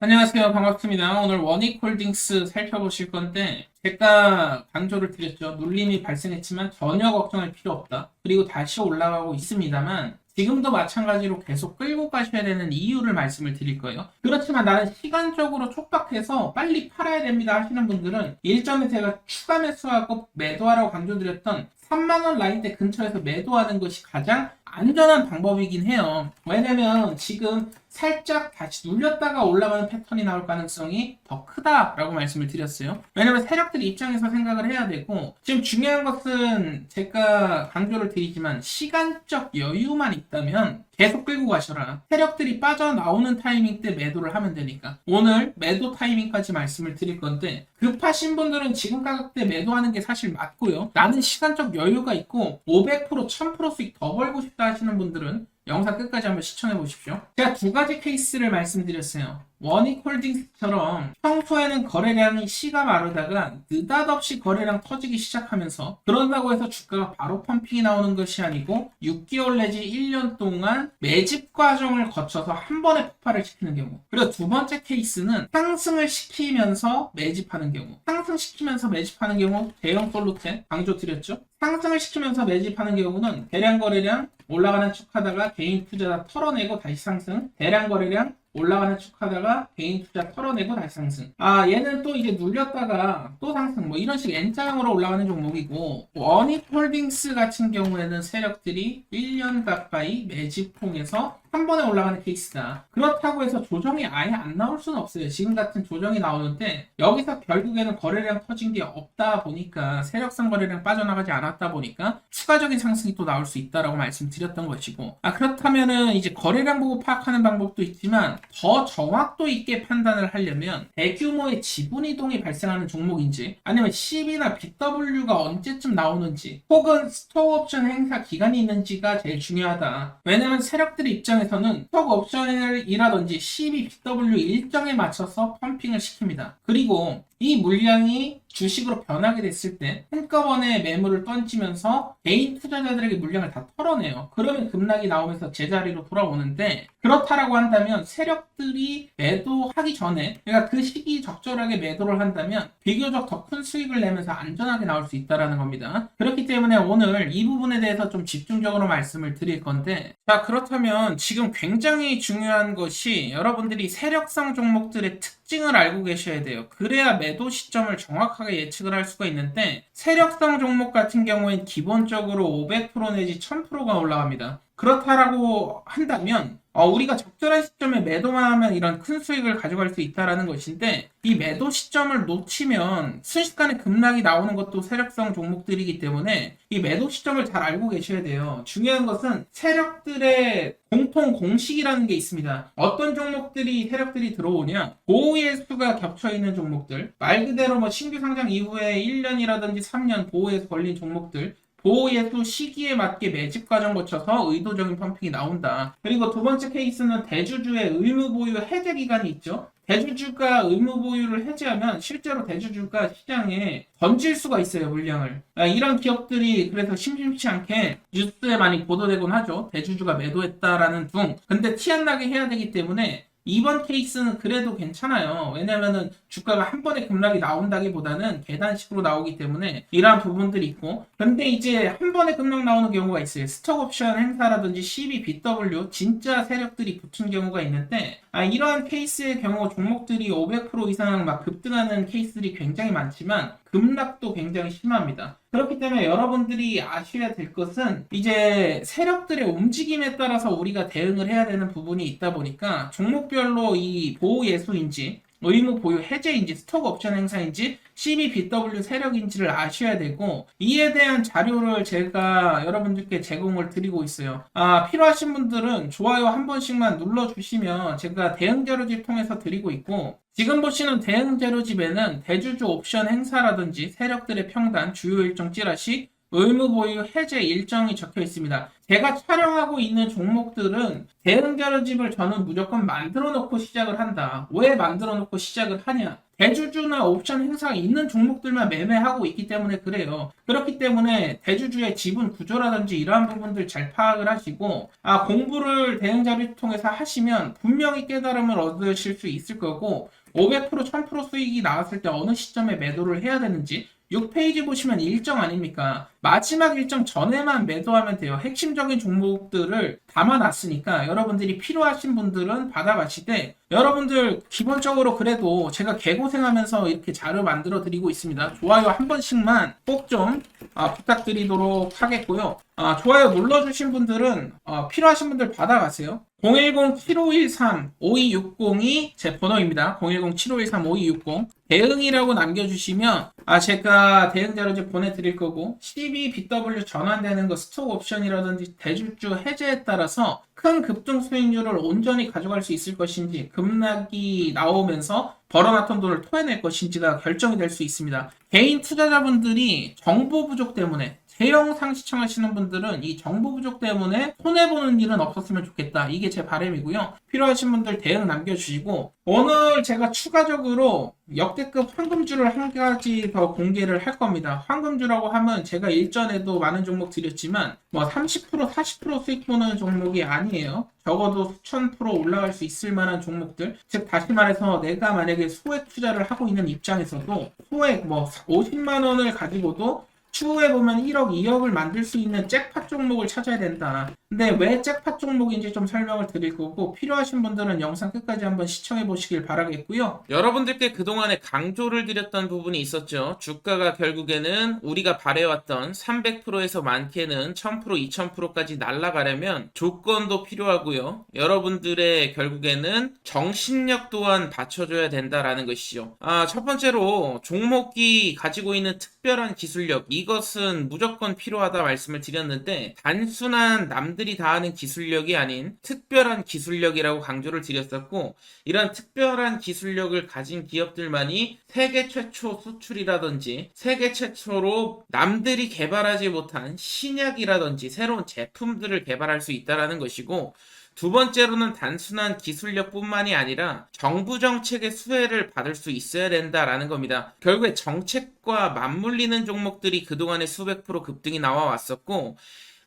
안녕하세요. 반갑습니다. 오늘 원익홀딩스 살펴보실 건데, 제가 강조를 드렸죠. 눌림이 발생했지만 전혀 걱정할 필요 없다. 그리고 다시 올라가고 있습니다만, 지금도 마찬가지로 계속 끌고 가셔야 되는 이유를 말씀을 드릴 거예요. 그렇지만 나는 시간적으로 촉박해서 빨리 팔아야 됩니다 하시는 분들은 일전에 제가 추가 매수하고 매도하라고 강조드렸던 3만원 라인대 근처에서 매도하는 것이 가장 안전한 방법이긴 해요. 왜냐면 지금 살짝 다시 눌렸다가 올라가는 패턴이 나올 가능성이 더 크다라고 말씀을 드렸어요. 왜냐면 세력들 입장에서 생각을 해야 되고 지금 중요한 것은 제가 강조를 드리지만 시간적 여유만 있다면 계속 끌고 가셔라. 세력들이 빠져나오는 타이밍 때 매도를 하면 되니까. 오늘 매도 타이밍까지 말씀을 드릴 건데 급하신 분들은 지금 가격대 매도하는 게 사실 맞고요. 나는 시간적 여유가 있고 500% 1000%씩 더 벌고 싶다 하시는 분들은 영상 끝까지 한번 시청해 보십시오. 제가 두 가지 케이스를 말씀드렸어요. 원익 홀딩스처럼 평소에는 거래량이 씨가 마르다가 느닷없이 거래량 터지기 시작하면서 그런다고 해서 주가가 바로 펌핑이 나오는 것이 아니고 6개월 내지 1년 동안 매집 과정을 거쳐서 한 번에 폭발을 시키는 경우 그리고 두 번째 케이스는 상승을 시키면서 매집하는 경우 상승시키면서 매집하는 경우 대형 솔루텐 강조 드렸죠 상승을 시키면서 매집하는 경우는 대량 거래량 올라가는 척 하다가 개인 투자자 털어내고 다시 상승 대량 거래량 올라가는 척 하다가 개인 투자 털어내고 다시 상승. 아, 얘는 또 이제 눌렸다가 또 상승. 뭐 이런 식 N자형으로 올라가는 종목이고, 원익홀딩스 같은 경우에는 세력들이 1년 가까이 매집통해서 한 번에 올라가는 케이스다. 그렇다고 해서 조정이 아예 안 나올 수는 없어요. 지금 같은 조정이 나오는데, 여기서 결국에는 거래량 터진 게 없다 보니까, 세력성 거래량 빠져나가지 않았다 보니까, 추가적인 상승이 또 나올 수 있다라고 말씀드렸던 것이고, 아, 그렇다면은 이제 거래량 보고 파악하는 방법도 있지만, 더 정확도 있게 판단을 하려면, 대규모의 지분 이동이 발생하는 종목인지, 아니면 CB나 BW가 언제쯤 나오는지, 혹은 스톡 옵션 행사 기간이 있는지가 제일 중요하다. 왜냐면 세력들 의 입장에서는 스톡 옵션이라든지 CB, BW 일정에 맞춰서 펌핑을 시킵니다. 그리고 이 물량이 주식으로 변하게 됐을 때 한꺼번에 매물을 던지면서 개인 투자자들에게 물량을 다 털어내요. 그러면 급락이 나오면서 제자리로 돌아오는데 그렇다라고 한다면 세력들이 매도하기 전에 그러니까 그 시기 적절하게 매도를 한다면 비교적 더 큰 수익을 내면서 안전하게 나올 수 있다라는 겁니다. 그렇기 때문에 오늘 이 부분에 대해서 좀 집중적으로 말씀을 드릴 건데 자 그렇다면 지금 굉장히 중요한 것이 여러분들이 세력성 종목들의 특 징을 알고 계셔야 돼요. 그래야 매도 시점을 정확하게 예측을 할 수가 있는데 세력성 종목 같은 경우엔 기본적으로 500% 내지 1000%가 올라갑니다. 그렇다라고 한다면 어, 우리가 적절한 시점에 매도만 하면 이런 큰 수익을 가져갈 수 있다라는 것인데 이 매도 시점을 놓치면 순식간에 급락이 나오는 것도 세력성 종목들이기 때문에 이 매도 시점을 잘 알고 계셔야 돼요. 중요한 것은 세력들의 공통 공식이라는 게 있습니다. 어떤 종목들이 세력들이 들어오냐? 보호의 수가 겹쳐 있는 종목들, 말 그대로 뭐 신규 상장 이후에 1년이라든지 3년 보호에서 걸린 종목들, 보호예수 시기에 맞게 매집 과정 거쳐서 의도적인 펌핑이 나온다. 그리고 두 번째 케이스는 대주주의 의무 보유 해제 기간이 있죠. 대주주가 의무 보유를 해제하면 실제로 대주주가 시장에 던질 수가 있어요 물량을 아, 이런 기업들이 그래서 심심치 않게 뉴스에 많이 보도되곤 하죠 대주주가 매도했다라는 둥 근데 티 안 나게 해야 되기 때문에 이번 케이스는 그래도 괜찮아요. 왜냐면은 주가가 한 번에 급락이 나온다기보다는 계단식으로 나오기 때문에 이러한 부분들이 있고 근데 이제 한 번에 급락 나오는 경우가 있어요. 스톡 옵션 행사라든지 CB, BW 진짜 세력들이 붙은 경우가 있는데 아, 이러한 케이스의 경우 종목들이 500% 이상 막 급등하는 케이스들이 굉장히 많지만 급락도 굉장히 심합니다. 그렇기 때문에 여러분들이 아셔야 될 것은 이제 세력들의 움직임에 따라서 우리가 대응을 해야 되는 부분이 있다 보니까 종목별로 이 보호 예수인지 의무 보유 해제인지 스톡 옵션 행사인지 CBBW 세력인지를 아셔야 되고 이에 대한 자료를 제가 여러분들께 제공을 드리고 있어요. 아, 필요하신 분들은 좋아요 한 번씩만 눌러주시면 제가 대응 자료집 통해서 드리고 있고 지금 보시는 대응 자료집에는 대주주 옵션 행사라든지 세력들의 평단, 주요 일정 찌라시, 의무 보유 해제 일정이 적혀 있습니다. 제가 촬영하고 있는 종목들은 대응 자료집을 저는 무조건 만들어 놓고 시작을 한다. 왜 만들어 놓고 시작을 하냐? 대주주나 옵션 행사가 있는 종목들만 매매하고 있기 때문에 그래요. 그렇기 때문에 대주주의 지분 구조라든지 이러한 부분들 잘 파악을 하시고 아 공부를 대응 자료를 통해서 하시면 분명히 깨달음을 얻으실 수 있을 거고 500% 1000% 수익이 나왔을 때 어느 시점에 매도를 해야 되는지 6페이지 보시면 일정 아닙니까? 마지막 일정 전에만 매도하면 돼요. 핵심적인 종목들을 담아놨으니까 여러분들이 필요하신 분들은 받아가시되 여러분들 기본적으로 그래도 제가 개고생하면서 이렇게 자료 만들어 드리고 있습니다. 좋아요 한 번씩만 꼭좀 부탁드리도록 하겠고요. 아, 좋아요 눌러주신 분들은 어, 필요하신 분들 받아가세요. 010-7513-5260이 제 번호입니다. 010-7513-5260 대응이라고 남겨주시면 아 제가 대응 자료지 보내드릴 거고 12BW 전환되는 거 스톡 옵션이라든지 대주주 해제에 따라서 큰 급등 수익률을 온전히 가져갈 수 있을 것인지 급락이 나오면서 벌어놨던 돈을 토해낼 것인지가 결정이 될 수 있습니다. 개인 투자자분들이 정보 부족 때문에 대영상 시청하시는 분들은 이 정보 부족 때문에 손해보는 일은 없었으면 좋겠다. 이게 제 바람이고요. 필요하신 분들 대응 남겨주시고 오늘 제가 추가적으로 역대급 황금주를 한 가지 더 공개를 할 겁니다. 황금주라고 하면 제가 일전에도 많은 종목 드렸지만 뭐 30% 40% 수익 보는 종목이 아니에요. 적어도 수천 프로 올라갈 수 있을 만한 종목들. 즉 다시 말해서 내가 만약에 소액 투자를 하고 있는 입장에서도 소액 뭐 50만 원을 가지고도 추후에 보면 1억, 2억을 만들 수 있는 잭팟 종목을 찾아야 된다. 근데 왜 잭팟 종목인지 좀 설명을 드릴 거고 필요하신 분들은 영상 끝까지 한번 시청해 보시길 바라겠고요. 여러분들께 그동안에 강조를 드렸던 부분이 있었죠. 주가가 결국에는 우리가 바래왔던 300%에서 많게는 1000%, 2000%까지 날아가려면 조건도 필요하고요. 여러분들의 결국에는 정신력 또한 받쳐줘야 된다라는 것이죠. 아, 첫 번째로 종목이 가지고 있는 특별한 기술력, 이것은 무조건 필요하다 말씀을 드렸는데 단순한 남 들이 다 하는 기술력이 아닌 특별한 기술력이라고 강조를 드렸었고 이런 특별한 기술력을 가진 기업들만이 세계 최초 수출이라든지 세계 최초로 남들이 개발하지 못한 신약이라든지 새로운 제품들을 개발할 수 있다라는 것이고 두 번째로는 단순한 기술력뿐만이 아니라 정부 정책의 수혜를 받을 수 있어야 된다라는 겁니다. 결국에 정책과 맞물리는 종목들이 그동안에 수백 프로 급등이 나와 왔었고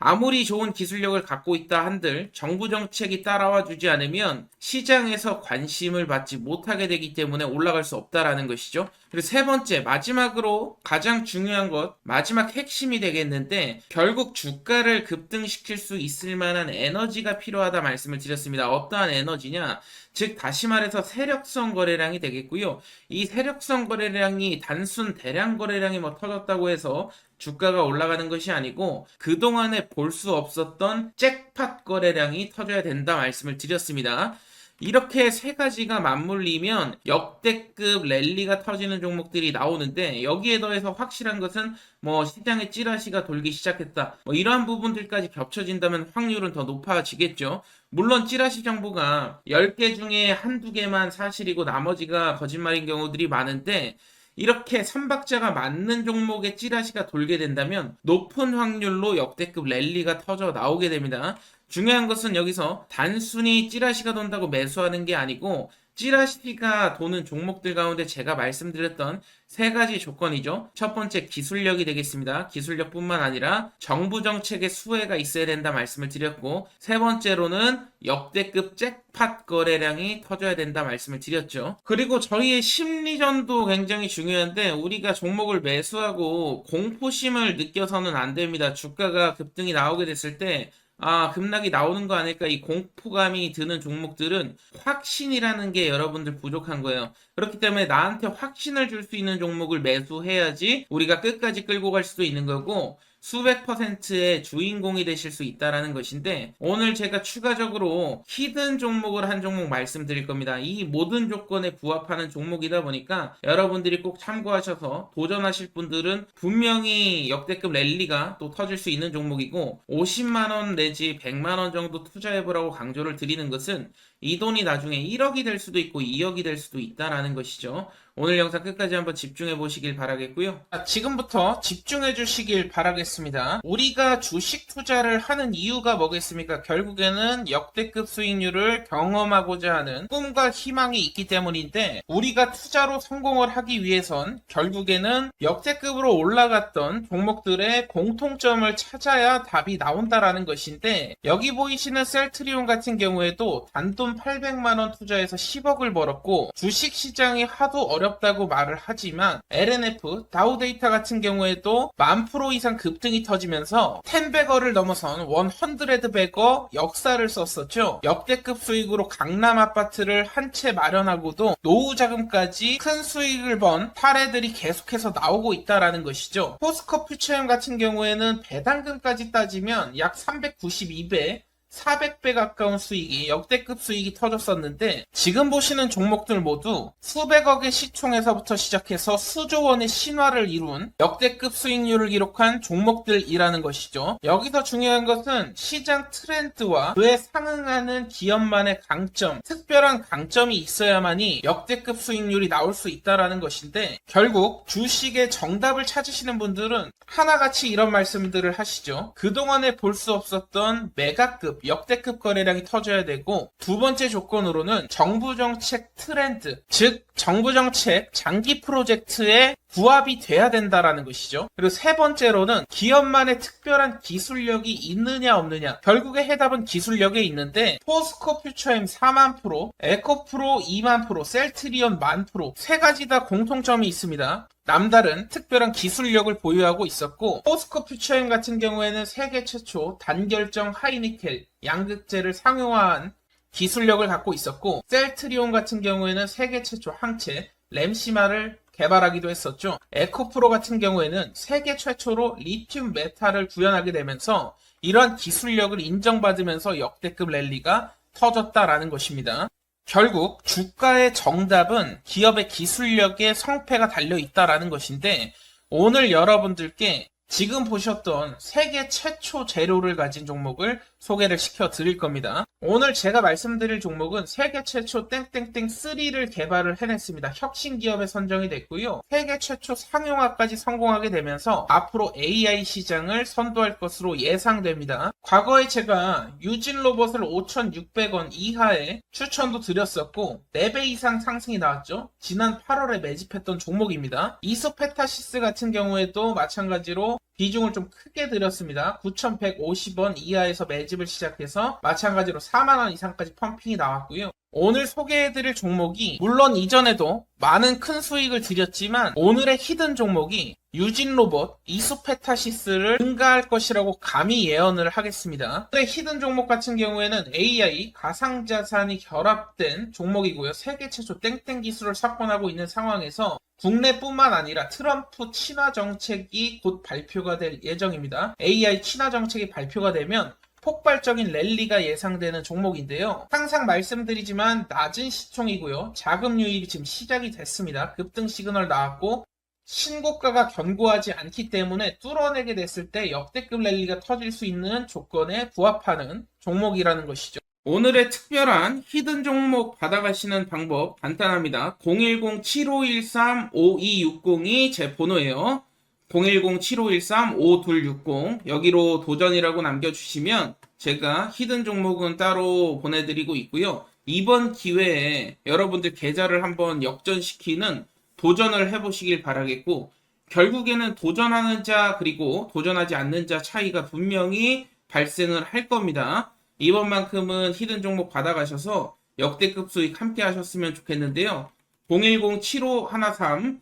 아무리 좋은 기술력을 갖고 있다 한들 정부 정책이 따라와 주지 않으면 시장에서 관심을 받지 못하게 되기 때문에 올라갈 수 없다라는 것이죠. 그리고 세 번째, 마지막으로 가장 중요한 것, 마지막 핵심이 되겠는데 결국 주가를 급등시킬 수 있을 만한 에너지가 필요하다 말씀을 드렸습니다. 어떠한 에너지냐? 즉 다시 말해서 세력성 거래량이 되겠고요. 이 세력성 거래량이 단순 대량 거래량이 뭐 터졌다고 해서 주가가 올라가는 것이 아니고 그동안에 볼 수 없었던 잭팟 거래량이 터져야 된다 말씀을 드렸습니다. 이렇게 세 가지가 맞물리면 역대급 랠리가 터지는 종목들이 나오는데 여기에 더해서 확실한 것은 뭐 시장에 찌라시가 돌기 시작했다. 뭐 이러한 부분들까지 겹쳐진다면 확률은 더 높아지겠죠. 물론 찌라시 정보가 10개 중에 한두 개만 사실이고 나머지가 거짓말인 경우들이 많은데 이렇게 삼박자가 맞는 종목의 찌라시가 돌게 된다면 높은 확률로 역대급 랠리가 터져 나오게 됩니다. 중요한 것은 여기서 단순히 찌라시가 돈다고 매수하는 게 아니고 찌라시가 도는 종목들 가운데 제가 말씀드렸던 세 가지 조건이죠. 첫 번째 기술력이 되겠습니다. 기술력뿐만 아니라 정부 정책의 수혜가 있어야 된다 말씀을 드렸고 세 번째로는 역대급 잭팟 거래량이 터져야 된다 말씀을 드렸죠. 그리고 저희의 심리전도 굉장히 중요한데 우리가 종목을 매수하고 공포심을 느껴서는 안 됩니다. 주가가 급등이 나오게 됐을 때 아, 급락이 나오는 거 아닐까 이 공포감이 드는 종목들은 확신이라는 게 여러분들 부족한 거예요. 그렇기 때문에 나한테 확신을 줄 수 있는 종목을 매수해야지 우리가 끝까지 끌고 갈 수도 있는 거고 수백 퍼센트의 주인공이 되실 수 있다라는 것인데 오늘 제가 추가적으로 히든 종목을 한 종목 말씀드릴 겁니다. 이 모든 조건에 부합하는 종목이다 보니까 여러분들이 꼭 참고하셔서 도전하실 분들은 분명히 역대급 랠리가 또 터질 수 있는 종목이고 50만 원 내지 100만 원 정도 투자해 보라고 강조를 드리는 것은 이 돈이 나중에 1억이 될 수도 있고 2억이 될 수도 있다라는 것이죠. 오늘 영상 끝까지 한번 집중해 보시길 바라겠고요. 자, 지금부터 집중해 주시길 바라겠습니다. 우리가 주식 투자를 하는 이유가 뭐겠습니까? 결국에는 역대급 수익률을 경험하고자 하는 꿈과 희망이 있기 때문인데 우리가 투자로 성공을 하기 위해선 결국에는 역대급으로 올라갔던 종목들의 공통점을 찾아야 답이 나온다라는 것인데 여기 보이시는 셀트리온 같은 경우에도 단돈 800만 원 투자해서 10억을 벌었고 주식 시장이 하도 어 렵다고 말을 하지만 LNF 다우 데이터 같은 경우에도 만 프로 이상 급등이 터지면서 10배거를 넘어선 100배거 역사를 썼었죠. 역대급 수익으로 강남 아파트를 한 채 마련하고도 노후 자금까지 큰 수익을 번 사례들이 계속해서 나오고 있다라는 것이죠. 포스코 퓨처엠 같은 경우에는 배당금까지 따지면 약 392배 400배 가까운 수익이 역대급 수익이 터졌었는데 지금 보시는 종목들 모두 수백억의 시총에서부터 시작해서 수조 원의 신화를 이룬 역대급 수익률을 기록한 종목들이라는 것이죠. 여기서 중요한 것은 시장 트렌드와 그에 상응하는 기업만의 강점, 특별한 강점이 있어야만이 역대급 수익률이 나올 수 있다라는 것인데 결국 주식의 정답을 찾으시는 분들은 하나같이 이런 말씀들을 하시죠. 그동안에 볼 수 없었던 메가급 역대급 거래량이 터져야 되고 두 번째 조건으로는 정부 정책 트렌드, 즉 정부 정책 장기 프로젝트에 부합이 돼야 된다라는 것이죠. 그리고 세 번째로는 기업만의 특별한 기술력이 있느냐 없느냐. 결국에 해답은 기술력에 있는데 포스코 퓨처엠 4만 프로, 에코 프로 2만 프로, 셀트리온 만 프로 세 가지 다 공통점이 있습니다. 남다른 특별한 기술력을 보유하고 있었고 포스코 퓨처엠 같은 경우에는 세계 최초 단결정 하이니켈 양극재를 상용화한 기술력을 갖고 있었고 셀트리온 같은 경우에는 세계 최초 항체 램시마를 개발하기도 했었죠. 에코프로 같은 경우에는 세계 최초로 리튬 메탈을 구현하게 되면서 이러한 기술력을 인정받으면서 역대급 랠리가 터졌다라는 것입니다. 결국 주가의 정답은 기업의 기술력에 성패가 달려 있다라는 것인데 오늘 여러분들께 지금 보셨던 세계 최초 재료를 가진 종목을 소개를 시켜 드릴 겁니다. 오늘 제가 말씀드릴 종목은 세계 최초 땡땡땡 3를 개발을 해냈습니다. 혁신 기업에 선정이 됐고요. 세계 최초 상용화까지 성공하게 되면서 앞으로 AI 시장을 선도할 것으로 예상됩니다. 과거에 제가 유진 로봇을 5,600원 이하에 추천도 드렸었고 4배 이상 상승이 나왔죠. 지난 8월에 매집했던 종목입니다. 이소페타시스 같은 경우에도 마찬가지로 비중을 좀 크게 드렸습니다. 9,150원 이하에서 매집을 시작해서 마찬가지로 4만원 이상까지 펌핑이 나왔고요. 오늘 소개해드릴 종목이 물론 이전에도 많은 큰 수익을 드렸지만 오늘의 히든 종목이 유진 로봇 이소페타시스를 능가할 것이라고 감히 예언을 하겠습니다. 오늘의 히든 종목 같은 경우에는 AI 가상자산이 결합된 종목이고요. 세계 최초 땡땡 기술을 석권하고 있는 상황에서 국내뿐만 아니라 트럼프 친화 정책이 곧 발표가 될 예정입니다. AI 친화 정책이 발표가 되면 폭발적인 랠리가 예상되는 종목인데요. 항상 말씀드리지만 낮은 시총이고요. 자금 유입이 지금 시작이 됐습니다. 급등 시그널 나왔고 신고가가 견고하지 않기 때문에 뚫어내게 됐을 때 역대급 랠리가 터질 수 있는 조건에 부합하는 종목이라는 것이죠. 오늘의 특별한 히든 종목 받아가시는 방법 간단합니다. 010-7513-5260이 제 번호예요. 010-7513-5260 여기로 도전이라고 남겨주시면 제가 히든 종목은 따로 보내드리고 있고요. 이번 기회에 여러분들 계좌를 한번 역전시키는 도전을 해보시길 바라겠고 결국에는 도전하는 자 그리고 도전하지 않는 자 차이가 분명히 발생을 할 겁니다. 이번만큼은 히든 종목 받아가셔서 역대급 수익 함께 하셨으면 좋겠는데요. 010-7513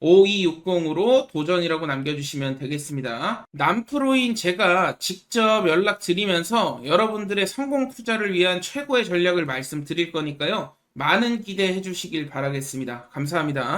5260으로 도전이라고 남겨주시면 되겠습니다. 남프로인 제가 직접 연락드리면서 여러분들의 성공 투자를 위한 최고의 전략을 말씀드릴 거니까요. 많은 기대해 주시길 바라겠습니다. 감사합니다.